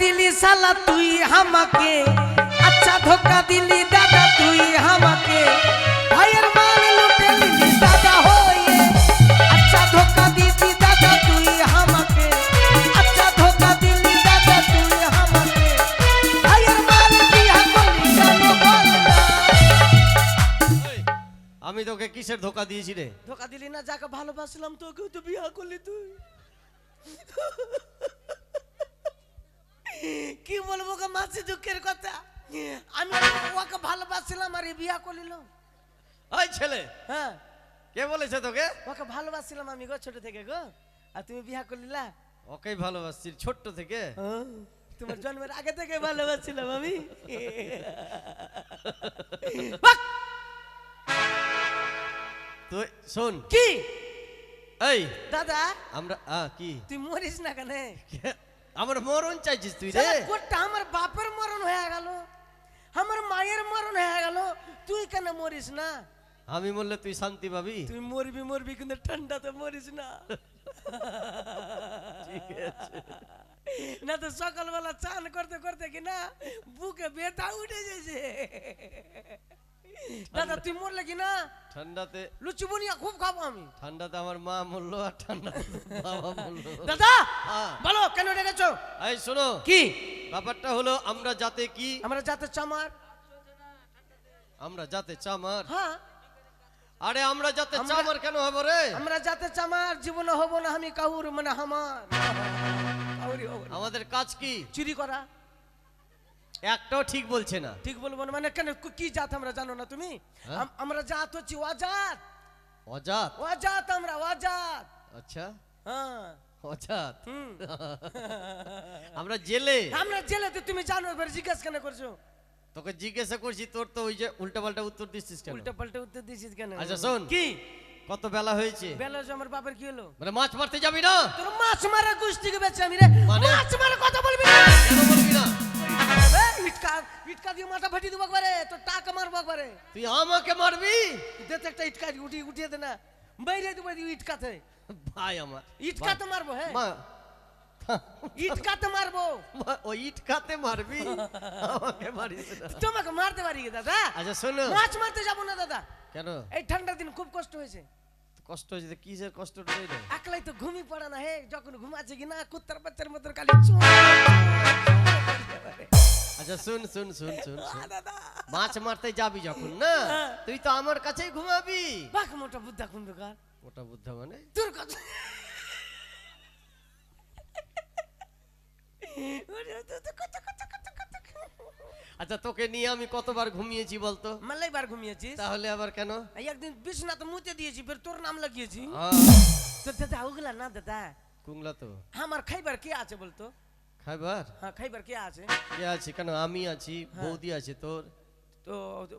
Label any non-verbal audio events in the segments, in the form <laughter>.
দিলি সালা তুই আমাকে। আচ্ছা ধোকা দিলি দাদা তুই আমাকে। ভাইয়ের মাল লুটে নিলি দাদা হয়ে। আচ্ছা ধোকা দিলি দাদা তুই আমাকে। আচ্ছা ধোকা দিলি দাদা তুই আমাকে। ভাইয়ের মাল বিয়া করলি কেন বল না এই, আমি তোকে কিসের ধোকা দিয়েছি রে? ধোকা দিলি না যাকে ভালোবাসলাম তোকেও তো বিয়া করলি তুই। কি বলব গো মাসি দুঃখের কথা। আমি ওকে ভালোবাসছিলাম আর বিয়া করলিল ওই ছেলে হ্যাঁ। কে বলেছে তোকে? ওকে ভালোবাসছিলাম আমি গো ছোট থেকে গো। আর তুমি বিয়া করলিলা ওকেই ভালোবাসছি ছোট্ট থেকে? তোমার জন্মের আগে থেকে ভালোবাসছিলাম আমি। তুই শোন। কি? এই দাদা? আমরা কি? তুই মরিস না কেন? আমার মরণ চাইছিস তুই রে। আমার বাপের মরণ হয়ে গেল আমার মায়ের মরণ হয়ে গেল তুই কেন মরিস না? আমি বললে তুই শান্তি পাবি? তুই মরবি মরবি কিন্তু ঠান্ডাতে মরিস না। না তো সকালবেলা চান করতে করতে কি না বুকে বেতা উঠে যাচ্ছে দাদা তুই মরলে কি না? ঠান্ডাতে লুচি বুনিয়া খুব খাব আমি। ঠান্ডাতে আমার মা মরলো আর ঠান্ডাতে বাবা মরলো। দাদা। বলো কেন ডেকেছো? এই শোনো কি? ব্যাপারটা হলো আমরা যাতে কি? আমরা যাতে চামার। আমরা যাতে চামার। হ্যাঁ। আরে আমরা যাতে চামার কেন হব রে? আমরা যাতে চামার জীবনে হব না আমি কাউর মানে আমার। আমাদের কাজ কি? চুরি করা। একটাও ঠিক বলছে না। ঠিক বলব না? মানে কেন? কি জাত আমরা জানো না তুমি? হ্যাঁ? আমরা জাত হচ্ছি অজাত। অজাত? অজাত আমরা অজাত। আচ্ছা। হ্যাঁ। অজাত। <laughs> আমরা জেলে। আমরা জেলেতে তুমি জানো এবার জিজ্ঞেস কেন করছ? তোকে জিজ্ঞাসা করছি তোর তো ওই যে উল্টা পাল্টা উত্তর দিচ্ছিস কেন? উল্টা পাল্টা উত্তর দিছিস কেন? আচ্ছা, শোন। কি? কত বেলা হয়েছে? বেলা যে আমার বাপের কি হলো? মানে মাছ মারতে যাবি না? তোর মাছ মারা গুষ্টিকে বেঁচে আমি রে। মানে? মাছ মারা কথা বলবি না? কেন বলবি না? ইটকা ইটকা দিয়ে মাথা ফাটি দেবো একবারে তোর টাকা মারবো একবারে। তুই আমাকে মারবি? দে তো একটা ইটকা উঠি উঠিয়ে দে না। বাইরে দেবো ইটকাতে। ভাই আমার। ইটকাতে মারবো হ্যাঁ। ইটকাতে মারবো। মা- ওই মারবি? আমাকে মারিস তোমাকে মারতে পারি দাদা। আচ্ছা শোনো। মাছ মারতে যাব না দাদা। কেন? এই ঠান্ডার দিন খুব কষ্ট হয়েছে। কষ্ট হয়েছে কিসের কষ্ট একলাই তো ঘুমি পড়ে না হে। যখন ঘুমাচ্ছে কি না কুত্তার বাচ্চার মতো খালি। আচ্ছা শুন শুন শুন শুন। দাদা মাছ মারতে যাবি যখন না? হ্যাঁ। তুই তো আমার কাছেই ঘুমাবি। বাক মোটা বুদ্ধা কুম্ভকার ওটা বুদ্ধা মানে? তোর কথা। আচ্ছা তোকে নিয়ে আমি কতবার ঘুমিয়েছি বলতো? মালাই বার ঘুমিয়েছিস? তাহলে আবার কেন? একদিন বিছনা তো মুতে দিয়েছি ফের তোর নাম লাগিয়েছি। তো দাদা ওগুলা না দাদা। কুংলা তো। আমার খাইবার কি আছে বলতো? খাইবার? হ্যাঁ খাইবার কে আছে? কে আছে? কেন? আমি আছি বৌদি আছে তোর? তো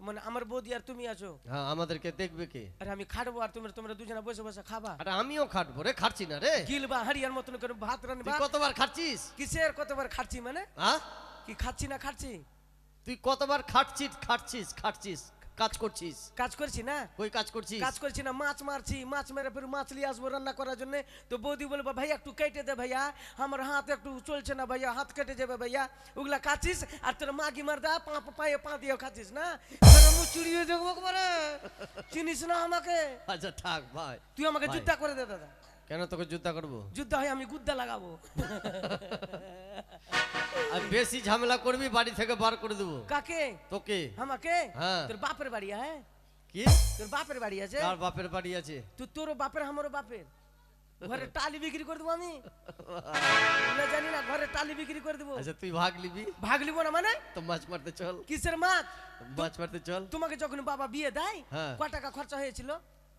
মানে আমার বৌদি আর তুমি আছো? হ্যাঁ আমাদেরকে দেখবে কে? আর আমি খাটবো আর তোমরা তোমরা দুজনে বসে বসে খাবা। আরে আমিও খাটবো রে খাটছি না রে। গিলবা হাড়িয়ার মতন করে ভাত তুই কতবার খাটছিস? কিসের কতবার খাচ্ছি মানে? হ্যাঁ কি খাচ্ছি না খাচ্ছি তুই কতবার খাটছিস খাটছিস খাটছিস? কাজ করছিস? কাজ করছি না? কই কাজ করছিস? কাজ করছি না মাছ মারছি মাছ মেরে ফের মাছ নিয়ে আসব রান্না করার জন্য। তো বৌদি বলব ভাইয়া একটু কেটে দে ভাইয়া আমার হাত একটু চলছে না ভাইয়া হাত কেটে যাবে ভাইয়া। ওগুলা খাচ্ছিস আর তোর মা কি মার দা পা পায়ে পা দিয়ে খাচ্ছিস না? মুখ চুরিয়ে দেখব একবারে। চিনিস না আমাকে? আচ্ছা থাক ভাই। তুই আমাকে। যুদ্ধা করে দে দাদা। কেন তোকে যুদ্ধ করব? যুদ্ধ হয় আমি গুদ্দা লাগাবো। আর বেশি ঝামেলা করবি বাড়ি থেকে বার করে দেবো। কাকে? তোকে। আমাকে? হ্যাঁ। তোর বাপের বাড়ি হ্যাঁ? কি? তোর বাপের বাড়ি আছে? কার বাপের বাড়ি আছে? তুই তোরও বাপের আমারও বাপের। ঘরে টালি বিক্রি করে দেবো আমি। না জানি না ঘরে টালি বিক্রি করে দেবো। আচ্ছা তুই ভাগ নিবি। ভাগ লিবো না মানে? তো মাছ মারতে চল। কিসের মাছ? মাছ মারতে চল। তোমাকে যখন বাবা বিয়ে দেয় হ্যাঁ। ক টাকা খরচা হয়েছিল?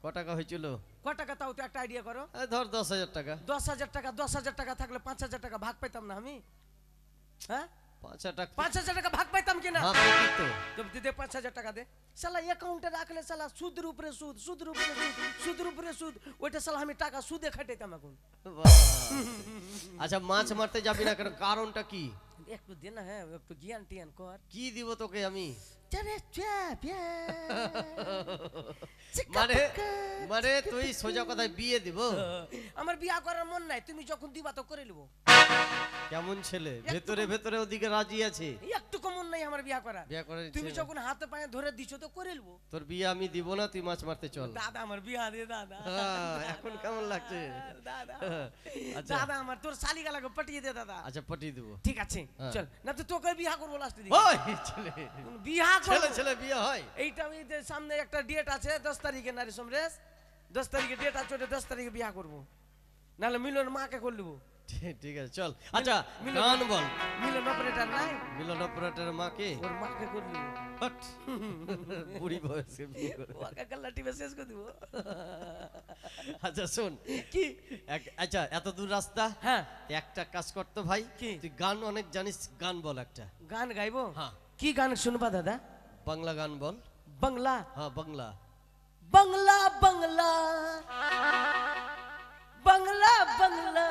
ক টাকা হয়েছিল ক টাকা তাও তো একটা আইডিয়া করো। ধর দশ হাজার টাকা। দশ হাজার টাকা দশ হাজার টাকা থাকলে পাঁচ হাজার টাকা ভাগ পাইতাম না আমি। হ্যাঁ? পাঁচ হাজার টাকা পাঁচ হাজার টাকা ভাগ পাইতাম কিনা? তো? দে পাঁচ হাজার টাকা দে। শালা অ্যাকাউন্টে রাখলে শালা সুদের উপরে সুদ সুদের উপরে সুদ সুদের উপরে সুদ। ওইটা শালা আমি টাকা সুদে খাটাইতাম এখন। আচ্ছা মাছ মারতে যাবি না কেন? কারণটা কি? একটু দে না হ্যাঁ একটু জ্ঞান টিয়ান কর। কি দিব তোকে আমি? <laughs> মানে মানে তুই সোজা কথায় বিয়ে দিব? আমার বিয়া করার মন নাই তুমি যখন দিবা তো করে নেব। <laughs> কেমন ছেলে? ভেতরে ভেতরে ওদিকে রাজি আছে? একটু কমন নাই আমার বিয়া করা বিয়ে করে তুমি। যখন হাতে পায়ে ধরে দিছো তো করে নেব তোর বিয়ে আমি দিব না তুই মাছ মারতে চল। দাদা আমার বিয়া দে দাদা। এখন কেমন লাগছে? দাদা। <laughs> আচ্ছা। দাদা আমার তোর শালিগালাকে পাঠিয়ে দে দাদা। আচ্ছা পাঠিয়ে দেবো। ঠিক আছে হ্যাঁ। চল। না তো তোকে বিয়া করব লাস্টে দিকে। ওই ছেলে। বিয়া ছেলে ছেলে বিয়ে হয়। এইটা আমি সামনে একটা ডেট আছে দশ তারিখে নারী সমরেশ দশ তারিখে ডেট আছে ওটা দশ তারিখে বিয়া করব। নাহলে মিলন মাকে করে নেব ঠিক- আছে চল। আচ্ছা মিলন- গান বল। মিলন অপারেটার নাই? মিলন অপারেটর মাকে ওর মাকে করে নেব হট। বুড়ি বয়সে বিয়ে করে। ওকে কাল্লা টিপে শেষ করে দেবো। আচ্ছা শোন। কি? আচ্ছা এত দূর রাস্তা? হ্যাঁ। একটা কাজ করতো ভাই। কি? তুই গান অনেক জানিস গান বল একটা। গান গাইবো? হ্যাঁ। কি গান শুনবা দাদা? বাংলা গান বল। বাংলা? হ্যাঁ বাংলা। বাংলা বাংলা। বাংলা বাংলা।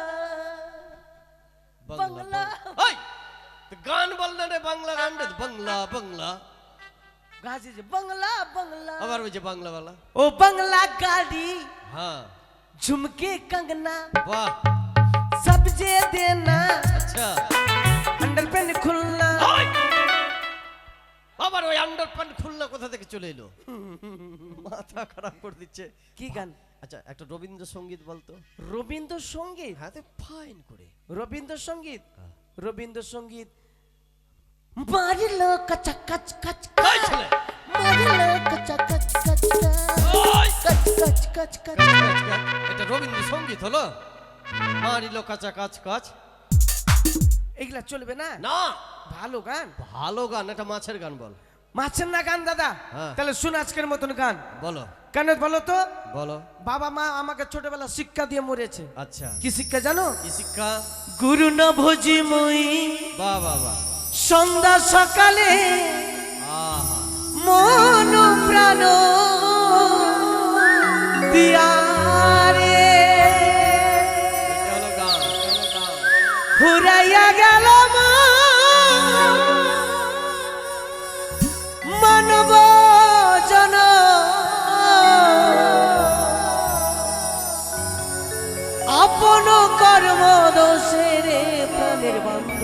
বাংলা ওই গান বলনা রে বাংলা গান রে বাংলা বাংলা। গাজি যে বাংলা বাংলা। আবার ওই যে বাংলা বালা। ও বাংলা গাড়ি হ্যাঁ। ঝুমকে কঙ্গনা বাহ। সবজে দেনা। আচ্ছা। আন্ডার প্যান্ট খুলনা আবার ওই আন্ডার প্যান্ট খুলনা কোথা থেকে চলে এলো? <laughs> মাথা খারাপ করে দিচ্ছে। কি গান? আচ্ছা একটা রবীন্দ্রসঙ্গীত বলতো। রবীন্দ্রসঙ্গীত? হ্যাঁ তো ফাইন করে। রবীন্দ্রসঙ্গীত? হ্যাঁ। রবীন্দ্রসঙ্গীত? মারিলো কাচা কাচ কাচ ছেলে! মারিলো কাচা কাচ কাচ! কাচ। কাচ কাচ কাচ এটা রবীন্দ্রসঙ্গীত হলো? মারিলো কাঁচা কাচ কাচ। এগুলা চলবে না? না! ভালো গান। ভালো গান এটা মাছের গান বল। মাছের না গান দাদা? হ্যাঁ। তাহলে শুন আজকের মতন গান। বলো। কেন বলো তো? বলো। বাবা মা আমাকে ছোটবেলা শিক্ষা দিয়ে মরেছে। আচ্ছা। কি শিক্ষা জানো? কি শিক্ষা? গুরু না ভোজি মই। বাহ বাহ সন্ধ্যা সকালে আহা। মন প্রাণ দিয়ারে ফুরাইয়া গেল কর্ম দোষেরে প্রাণের বন্ধ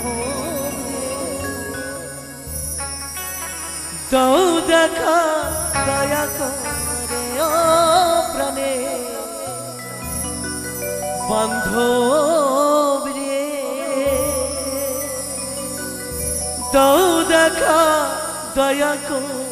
দৌ দেখা দয়া করে ও প্রাণে। দৌ দেখা দয়া করে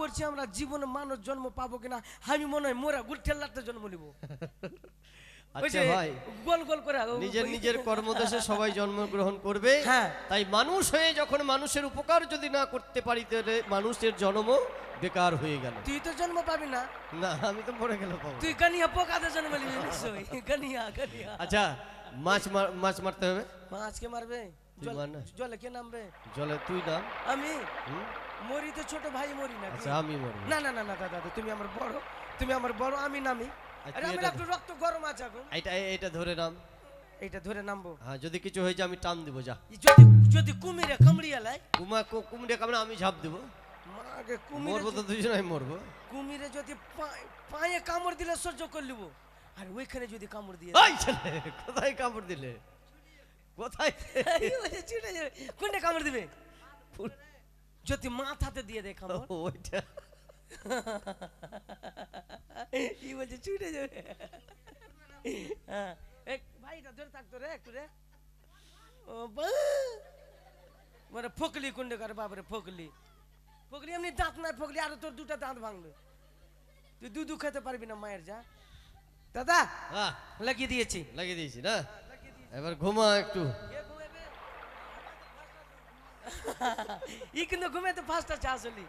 করছি আমরা জীবনে মানুষ জন্ম পাবো কিনা? আমি মনে হয় মোরা গুলঠেল্লাতে জন্ম নিব। আচ্ছা যে ভাই গোল গোল করে নিজের নিজের কর্মদেশে সবাই জন্মগ্রহণ করবে। হ্যাঁ। তাই মানুষ হয়ে যখন মানুষের উপকার যদি না করতে পারি তাহলে মানুষের জন্ম বেকার হয়ে গেল। তুই তো জন্ম পাবি না। না আমি তো মরে গেল পাবো তুই কানিয়া পোকাতে কানিয়া কানিয়া আচ্ছা মাছ মাছ মারতে হবে? মা আজকে মারবে? জল- কে নামবে জলে তুই নাম। আমি? মরি তো ছোট ভাই মরি না আচ্ছা আমি মরবো না না না না দাদা তুমি আমার বড় তুমি আমার বড় আমি নামি। আর আরে আমার একটু রক্ত গরম আছে এখন। এটা এটা ধরে নাম। এইটা ধরে নামবো। হ্যাঁ যদি কিছু হয়ে যায় আমি টান দিব যা। যদি যদি কুমিরে কামড়িয়া লাই কুমা কুমড়ে কামড়ে আমি ঝাঁপ দেবো। মাকে কুমিরে মরবো তো মরবো। কুমিরে যদি পায়ে কামড় দিলে সহ্য করে লিব আর ওইখানে যদি কামড় দিয়ে কোথায় কামড় দিলে? কোথায়? ছুটে যাবে। কোনটা কামড় দিবে? যদি মাথাতে দিয়ে দেয় কামড়। ওইটা। কি বলছে ছুটে যাবে। হ্যাঁ এক ভাইটা ধরে থাকতো রে একটু রে। ও মানে ফকলি কুন্ডে করে বাবারে ফকলি। ফকলি এমনি দাঁত নাই ফকলি আরও তোর দুটা দাঁত ভাঙবে তুই দুধু খেতে পারবি না মায়ের যা। দাদা হ্যাঁ। লাগিয়ে দিয়েছি। লাগিয়ে দিয়েছি না? এবার ঘুমা একটু। <laughs> ই কিন্তু ঘুমাইতে ফার্স্ট আছে আসলে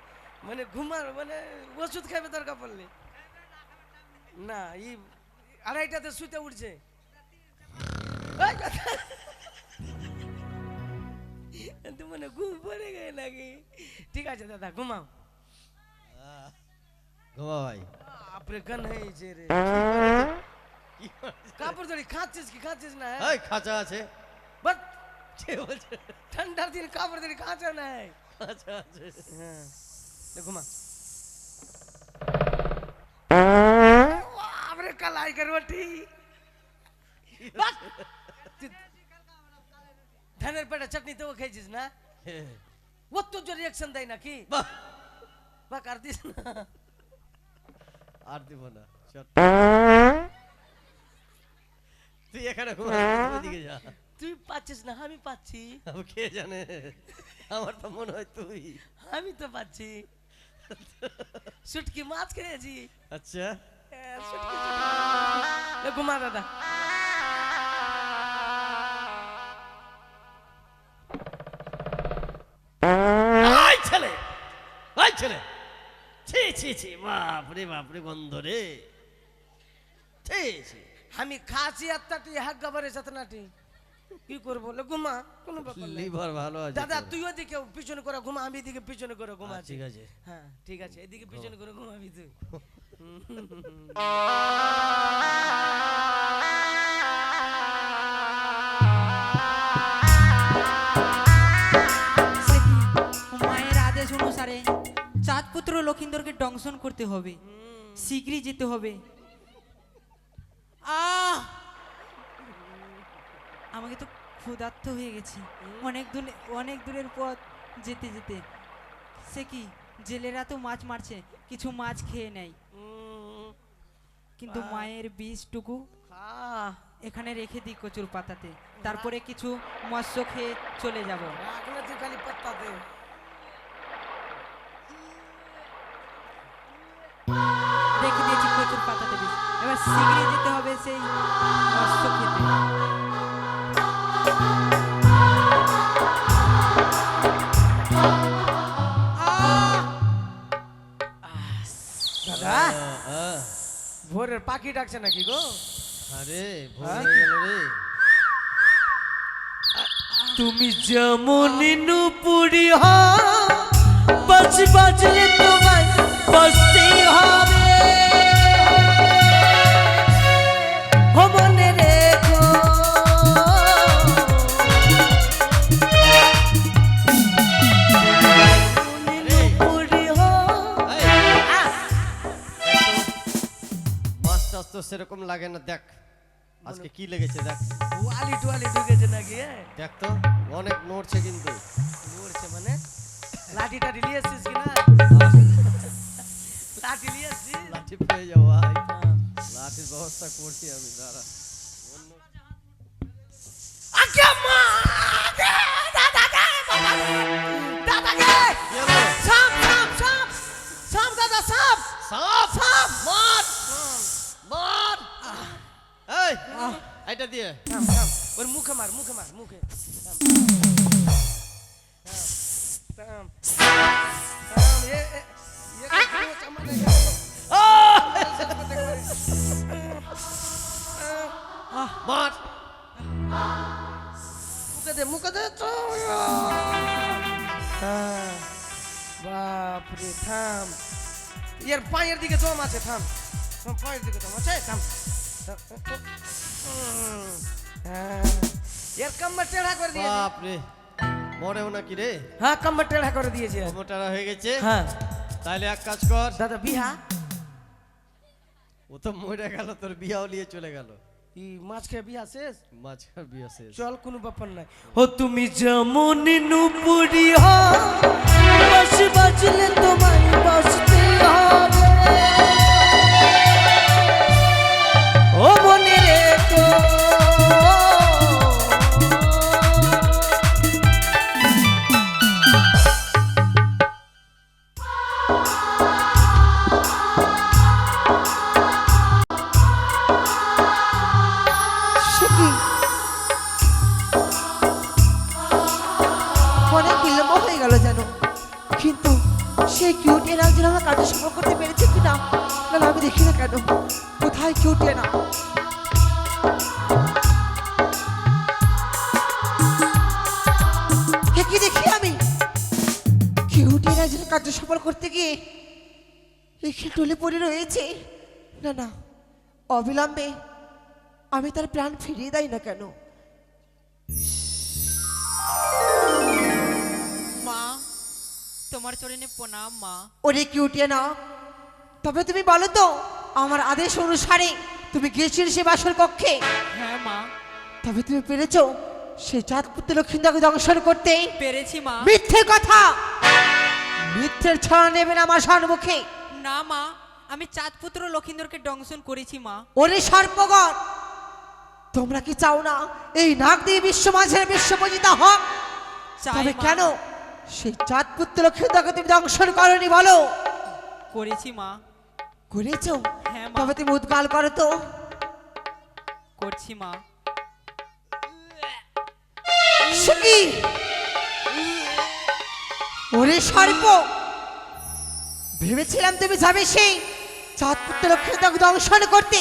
মানে ঘুমার মানে ওষুধ খাইবে দরকার পড়লে না ই আড়াইটাতে শুতে উঠছে। মানে ঘুম পড়ে গেছে নাকি? ঠিক আছে দাদা ঘুমাও। ঘুমা ভাই। আপরে গান হয়েছে রে? <laughs> কাপড় ধরে খাচ্ছিস কি খাচ্ছিস না এই খাঁচা আছে বাট কে বলছে ঠান্ডার দিন কাপড় ধরে খাঁচা নাই খাঁচা আছে হ্যাঁ লে ঘুমা আপরে কালাই করবটি ধানের পেটে চাটনি তো খেয়েছিস না ও তো জোর রিয়াকশন দেয় নাকি বাহ বা কার দিস না আর দিব না চল তুই এখানে ঘুমা ওইদিকে যা। তুই পাচ্ছিস না আমি পাচ্ছি। কে জানে? আমার তো মনে হয় তুই। আমি তো পাচ্ছি। সুটকি মাছ খেয়েছি। আচ্ছা। হ্যাঁ, ঘুমা দাদা। ছেলে! ছেলে! ছি ছি ছি বাপ রে বাপ রে গন্ধ রে। ছি ছি। আমি খাসি আত্মাটি হাক গাবারে সাতনাটি কি করব? ঘুমা কোনো ব্যাপার লিভার ভালো আছে দাদা তোর। তুই ওদিকে পিছনে করে ঘুমা আমি এদিকে পিছনে করে ঘুমা আচ্ছা, ঠিক আছে। হ্যাঁ ঠিক আছে এদিকে পিছনে করে ঘুমাবি তুই। মায়ের আদেশ অনুসারে চাঁদপুত্র লক্ষিন্দরকে দংশন করতে হবে। শীঘ্রই যেতে হবে। আহ! <laughs> আমাকে তো ক্ষুধার্ত হয়ে গেছি। অনেক দূরে অনেক দূরের পথ যেতে যেতে। সে কি জেলেরা তো মাছ মারছে কিছু মাছ খেয়ে নেয়। কিন্তু মায়ের বীজটুকু এখানে রেখে দিই কচুর পাতাতে। তারপরে কিছু মৎস্য খেয়ে চলে যাব। রেখে দিয়েছি কচুর পাতাতে বীজ এবার শীঘ্রই যেতে হবে সেই খেতে দাদা আহ, ভোরের পাখি ডাকছে নাকি গো? আরে ভুল হ্যাঁ? গেল রে। তুমি যেমন নুপুরি বাজ বাজলে কি লেগেছে দেখ। ওয়ালি টুয়ালি ঢুকেছে নাকি দেখ তো অনেক নড়ছে কিন্তু। এটা দিয়ে ওর মুখে মার মুখে মার মুখে পায়ের দিকে জম আছে থাম পায়ের দিকে জম আছে থাম এর কম্বর টেढ़ा করে দিয়েছে। বাপ রে মরেও নাকি রে? হ্যাঁ করে দিয়েছে। হয়ে গেছে? হ্যাঁ। তাহলে এক কাজ কর। দাদা বিহা। ও তো মরে গেল তোর বিয়াও নিয়ে চলে গেল। খেয়ে বিহা শেষ? মাঝখান বিয়া শেষ। চল কোনো ব্যাপার নাই। ও তুমি যেমন নুপুরি বাজলে তোমায় হবে। কিউট এর একজন আমার কাজে সফল করতে পেরেছে কিনা না? আমি দেখি না কেন। কোথায় কিউটে না কি দেখি আমি? কিউটে না যেন কার্য সফল করতে গিয়ে এখানে টলে পড়ে রয়েছে। না না, অবিলম্বে আমি তার প্রাণ ফিরিয়ে দেয় না কেন? তোমার চরণে প্রণাম মা। ওরে কিউটিয়ে না তবে তুমি বলো তো আমার আদেশ অনুসারে তুমি গিয়েছিলে সে বাসর কক্ষে? হ্যাঁ মা। তবে তুমি পেরেছ সেই চাঁদপুত্র লক্ষ্মীদাকে দংশন করতে? পেরেছি মা। মিথ্যে কথা! মিথ্যের ছড়া নেবে না আমার সম্মুখে না মা। আমি চাঁদপুত্র লক্ষিন্দরকে দংশন করেছি মা। ওরে সর্পগণ! তোমরা কি চাও না এই নাগ দিয়ে বিশ্ব মাঝের বিশ্ব পূজিতা হোক? তবে কেন সেই চাঁদপুত্র লক্ষ্মীদাকে তুমি দংশন করনি বলো? করেছি মা। করেছ? হ্যাঁ মা। তবে তুমি উদ্গাল করো তো। করছি মা। সে কি ওরে সর্প! ভেবেছিলাম তুমি যাবে সেই চাঁদপুত্র লক্ষ্মীদাকে দংশন করতে।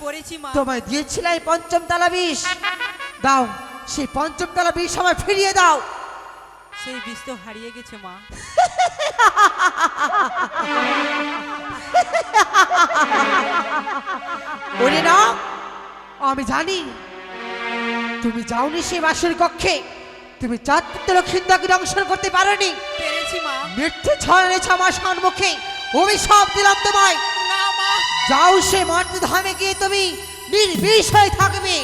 করেছি মা। তোমায় দিয়েছিলাম পঞ্চম তালা বিষ। দাও সেই পঞ্চম তালা বিষ আমায় ফিরিয়ে দাও। সেই বিষ তো হারিয়ে গেছে মা। ওরে না আমি জানি তুমি যাওনি সে বাসের কক্ষে। তুমি চাঁদপুত্র লক্ষ্মীদাকে দংশন করতে পারোনি। পেরেছি মা। মিথ্যে ছড়ানেছে আমার সম্মুখে। অভিশাপ দিলাম তোমায়। না মা। যাও সে মাতৃধামে গিয়ে তুমি নির্বিষ হয়ে থাকবে।